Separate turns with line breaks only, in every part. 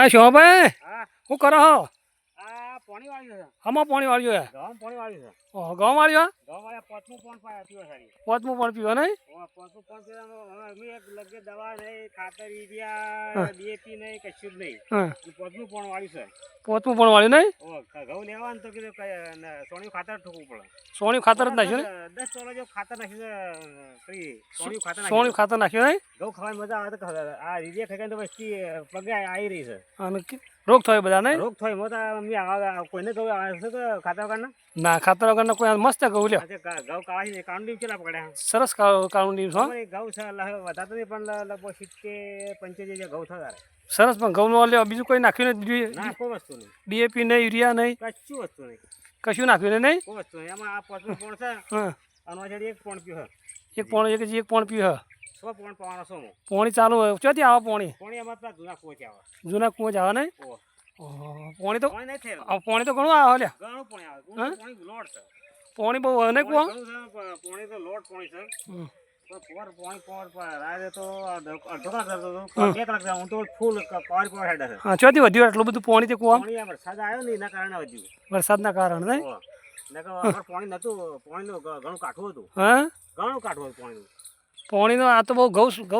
હા શોભાઈ શું કરો હો? આમાં પાણી વાળ્યું
છે?
ઓહો ઘઉં વાળ્યું
પીવા
પોતમું પણ પીવો નહીં?
ઓ પોચનું પોણ પીવાનું અમે એક લગે દવા નહીં ખાતર યુરિયા ડીએપી નહીં કશું જ નહીં. પાંચમું પણ વાળ્યું છે.
પોતમું પણ વાળ્યું નહીં?
ઘઉં લેવાનું તો કીધું સોણિયું ખાતર ઠોકવું પડે.
સોણિયું ખાતર જ નાખ્યું
દસ તોલા જેવું ખાતર નાખ્યું સોણિયું ખાતર
સોણિયું ખાતર નાખ્યું નહીં?
ઘઉં ખાવાની મજા આવે તો આ યુરિયા ખાઈ તો પછી પગે આવી રહી છે.
અને રોગ થયો બધા નહીં?
રોગ થાય મોટા કોઈને કહ્યું ખાતર વગરના?
ના ખાતર વગરના કોઈ મસ્ત કહું લ્યો.
ગા- ઘઉં કાઢી કાંડી કેટલા પકડ્યા
સરસ કાળું ડીમ છો?
અમારે ઘઉં છે નહીં પણ લગભગ સિત્તેર પંચોતેર ઘઉં થતા
સરસ પણ ઘઉંનું લ્યો બીજું કોઈ નાખ્યું નહીં?
કોઈ વસ્તુ નહીં.
ડીએપી નહીં યુરિયા નહીં?
કશું વસ્તુ નહીં.
કશું નાખ્યું નહીં
કોઈ વસ્તુ નહીં. એમાં આ પાંચમું પોણ છે અને એક પોણ પીવો
એક પોણ એક એક પોણ પીવું
સો પોણ પાવાનો સો
પોણી ચાલુ હોય. ચોથી આવે પોણી?
પોણી પેલા જૂના કોચ આવે.
જૂના કુંજ આવે નહીં? પોણી તો
પોણી
તો ઘણું આવે
ઘણું પોણી આવે. પોણી લોડ છે.
પોણી બહુ અને કુવા
પોણી છે, તો લોટ પાણી છે. પોર પોણી પોર પર તો અડધો અડધો કલાક જતો હતો. બે કલાક હું તો ફૂલ પાવર પાવર હેડ
હા ચોથી વધ્યું એટલું બધું પોણી તે કુવા
પોણી વરસાદ આવ્યો ને એના કારણે વધ્યું.
વરસાદના કારણે
ઓહો. પાણી નતું પાણીનું ઘણું કાઠું હતું.
હા?
ઘણું કાઠું હતું પાણીનું.
પોણીનો આ તો બહુ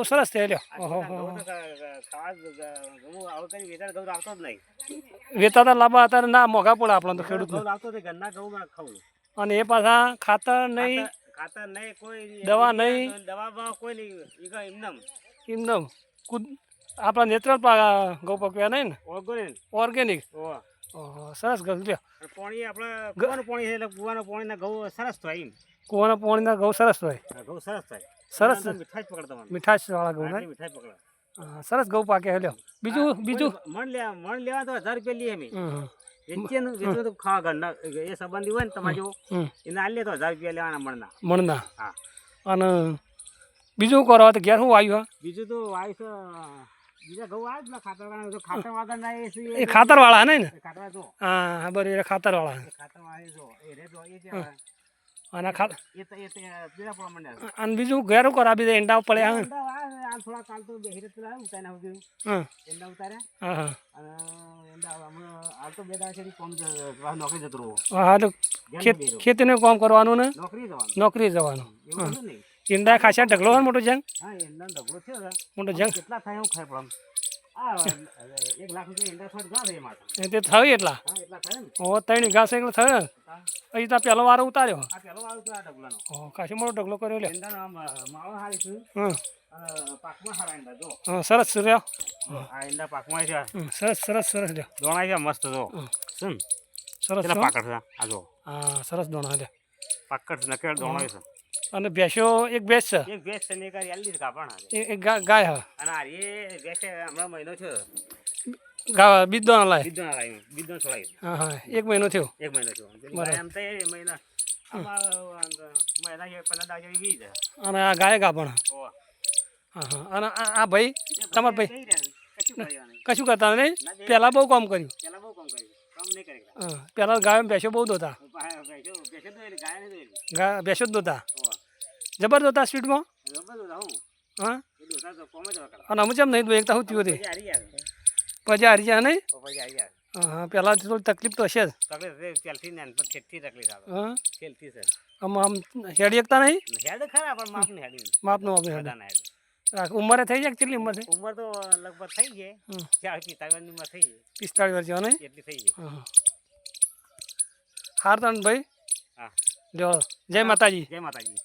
સરસ
વેતા ગ- ગ- જ નહીં.
વેતાતા લાંબા હતા ના મોઘા પડે આપણને તો ખેડૂતને. અને એ પાછા ખાતર નહીં
ખાતર- નહીં કોઈ
દવા નહીં.
દવામાં કોઈ નહીં એમનેમ
એમનેમ કુદ આપણા નેચરલ ગૌ પકવ્યા નહીં ને?
ઓર્ગોનિક
સરસ ગયું લ્યો.
પાણી આપણે કુવાનું પાણી છે એટલે કુવાના પાણીના ઘઉં સરસ થાય એમ.
કુવાના પોણીના ઘઉં સરસ હોય.
ઘઉં સરસ થાય.
સરસ.
મીઠાઈ પકડતા મને
મીઠાશવાળા ઘઉં
મીઠાઈ પકડે.
સરસ ઘઉં પાકે લ્યો. બીજું બીજું?
મણ લેવા મણ લેવા તો હજાર રૂપિયા લઈએ અમે વેચીએ વેચવું તો ખાવા ઘરના એ સંબંધી હોય ને તમારે જો
હમ
એને આલી લે તો હજાર રૂપિયા લેવાના મણના.
મણના?
હા.
અને બીજું કરો તો ઘેર શું આવ્યું?
બીજું તો વાય છે બીજા ઘઉં આવે ને ખાતર વાળા ખાતર વાળા એ
નહીં ને?
ખાતર
હા બરાબર
ખાતર વાળા એ જે
અને ખા
એ તો એ તો પીળા પડવા માંડ્યા
અને બીજું ઘેર આ બીજા ઈંડા પડે હા
આ થોડા કાલ તો બેહી રહેતા ઉતારી નાખ્યું
હા.
ઈંડા ઉતાર્યા.
હા હા.
અને ઈંડા હમણાં તો બે દાડા સુધી કોમ નોકરી જતો રહો
હા તો
ઘેર
ખેત
બેહી રહો.
ખેતીનું કામ કરવાનું ને?
નોકરી જવાનું.
નોકરી જવાનું.
એવું નહીં
ઈંડા ખાસા ઢગલો હોય મોટો જંગ?
હા ઈંડા ઢગલો છે.
મોટો જંગ?
કેટલા થાય ખાય પણ તો.
થયું એટલા ઓ ત્રણ વીઘા છે એટલે થયો. પછી ત્યાં પહેલો વારો ઉતાર્યો. ઓ ખાસી મોટો ઢગલો કર્યો લે. સરસ રહ્યો. સરસ સરસ સરસ લ્યો
દોણા છે મસ્ત જો.
સરસ
પાકડ છે આ જો?
હા સરસ દોણા
પાકડ છે નકેલ દોણો છે?
અને ભેંસો એક ભેંસ છે.
એક ભેંસ છે ને એક યાલી છે કાપણ
એક ગાય હા.
અને આ એ ભેંસે હમણાં મહિનો છે
ગા બીજ દોણા લાય.
બીજો ના લાવી બીજો છોડાવી
હા હા. એક મહિનો થયો.
એક મહિનો થયો. પેલી
બરાબર.
ગાય તો એ મહિના.
અને આ ગાય ગાભણ. હા. હા અને આ ભાઈ તમારા ભાઈ
કશું
કરતા નહીં? પહેલાં બહુ કામ કર્યું.
પેલા બહુ કામ કર્યું.
પહેલાં ગાય ભેંસો બહુ દોતા. બેસો ભેંસો જ દોતા.
ઓહ.
જબર દોતા સ્પીડમાં
હવે બધું રહું.
હા
એ દોતા તો કોમ જ હવે કરે.
અને અમુક જેમ નહીં એકતા શું થયું તે
પછી હારી જાય.
પછી હારી જાય નહીં
તો પછી હારી જાય.
હા હા પહેલાં થોડી તકલીફ તો હશે જ
તકલીફ છે, પહેલથી ને પણ છેકથી તકલીફ આવે.
હા
છેલ્લથી છે.
આમ આમ હેડી એકતા નહીં
હેડ ખરા પણ માપની હેડી નહીં.
માપનું આપણે હેડ
બધાના હેડ.
ઉંમરે થઈ જાય કે કેટલી ઉંમર છે
ઉંમર તો લગભગ થઈ ગઈ
હમ.
ચાર પિસ્તાળીસની ઉંમર થઈ ગઈ
પિસ્તાળીસ વર્ષ જેવા નહીં
એટલી થઈ ગઈ
હા હાર તણ ભાઈ
હા
લ્યો જય માતાજી
જય માતાજી